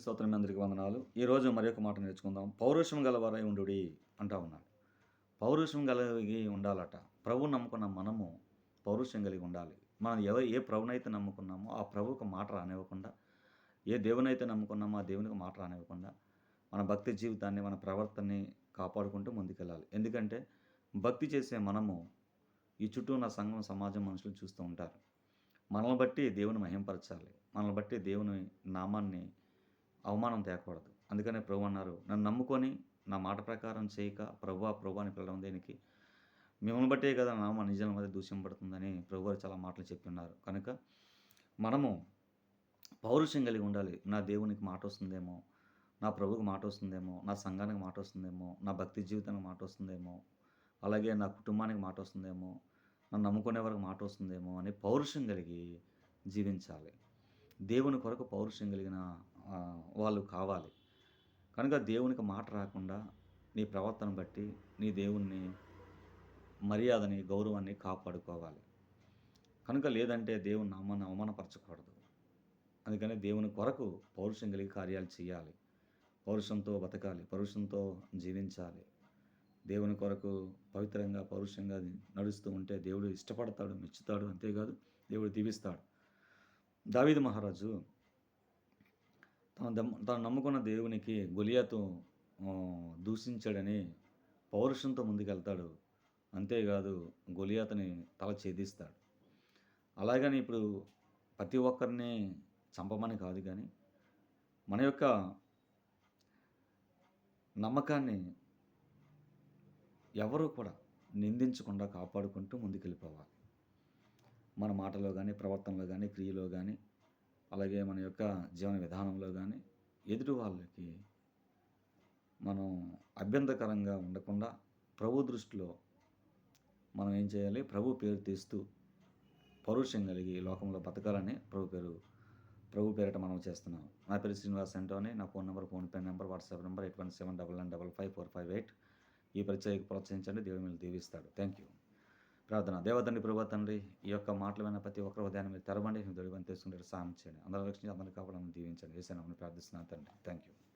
స్తోత్రం అందరికీ వందనాలు. ఈరోజు మరి ఒక మాట నేర్చుకుందాం. పౌరుషం గలవారై ఉండు అంటా ఉన్నాడు పౌరుషం కలిగి ఉండాలట. ప్రభు నమ్ముకున్న మనము పౌరుషం కలిగి ఉండాలి. మనం ఎవరు ఏ ప్రభునైతే నమ్ముకున్నామో ఆ ప్రభువుకు మాట రానివ్వకుండా ఏ దేవునైతే నమ్ముకున్నామో ఆ దేవునికి మాట రానివ్వకుండా మన భక్తి జీవితాన్ని మన ప్రవర్తనని కాపాడుకుంటూ ముందుకెళ్ళాలి. ఎందుకంటే భక్తి చేసే మనము ఈ చుట్టూ ఉన్న సంఘం సమాజం మనుషులు చూస్తూ ఉంటారు. మనల్ని బట్టి దేవుని మహింపరచాలి. మనల్ని బట్టి దేవుని నామాన్ని అవమానం తేకూడదు. అందుకనే ప్రభు అన్నారు నన్ను నమ్ముకొని నా మాట ప్రకారం చేయక ప్రభు ప్రభు అని పిలవడం దేనికి? మిమ్మల్ని బట్టే కదా నామ నిజాల మధ్య దూషింపడుతుందని ప్రభు గారు చాలా మాటలు చెప్పిన్నారు. కనుక మనము పౌరుషం కలిగి ఉండాలి. నా దేవునికి మాట వస్తుందేమో నా ప్రభుకి మాట వస్తుందేమో నా సంఘానికి మాట వస్తుందేమో నా భక్తి జీవితానికి మాట వస్తుందేమో అలాగే నా కుటుంబానికి మాట వస్తుందేమో నన్ను నమ్ముకునే వరకు మాట వస్తుందేమో అని పౌరుషం కలిగి జీవించాలి. దేవుని కొరకు పౌరుషం కలిగిన వాళ్ళు కావాలి. కనుక దేవునికి మాట రాకుండా నీ ప్రవర్తన బట్టి నీ దేవుణ్ణి మర్యాదని గౌరవాన్ని కాపాడుకోవాలి. కనుక లేదంటే దేవుని నామాన్ని అవమానపరచకూడదు. అందుకని దేవుని కొరకు పౌరుషం కలిగి కార్యాలు చేయాలి. పౌరుషంతో బతకాలి పౌరుషంతో జీవించాలి. దేవుని కొరకు పవిత్రంగా పౌరుషంగా నడుస్తూ ఉంటే దేవుడు ఇష్టపడతాడు మెచ్చుతాడు అంతేకాదు దేవుడు దీవిస్తాడు. దావీదు మహారాజు తన దమ్ తను నమ్ముకున్న దేవునికి గొలియాతు దూషించాడని పౌరుషంతో ముందుకెళ్తాడు. అంతేకాదు గొలియాతని తల ఛేదిస్తాడు. అలాగని ఇప్పుడు ప్రతి ఒక్కరిని చంపమని కాదు కానీ మన యొక్క నమ్మకాన్ని ఎవరు కూడా నిందించకుండా కాపాడుకుంటూ ముందుకెళ్ళిపోవాలి. మన మాటలో కానీ ప్రవర్తనలో కానీ క్రియలో కానీ అలాగే మన యొక్క జీవన విధానంలో కానీ ఎదుటి వాళ్ళకి మనం అభ్యంతరకరంగా ఉండకుండా ప్రభు దృష్టిలో మనం ఏం చేయాలి? ప్రభు పేరు తీస్తూ పౌరుషం కలిగి లోకంలో బతకాలని ప్రభు పేరు ప్రభు పేరిట మనం చేస్తున్నాం. నా పేరు శ్రీనివాస్ అంటోని. నా phone number PhonePe number WhatsApp number eight one seven double nine double five four five eight. ఈ పరిచయకు ప్రోత్సహించండి. దేవుడు మీద దీవిస్తాడు. థ్యాంక్ యూ ప్రార్థన. దేవతండ్రి ప్రభా తండ్రి ఈ యొక్క మాటలు విన్న ప్రతి ఒక్కరి ఉదయాన్ని మీరు తెరవండి. నేను తెలుసుకుంటే సాయం చేయండి. అందరూ రక్షించి అందరినీ కావాలని దీవించండి. వేసాను ప్రార్థిస్తున్నాను తండ్రి. Thank you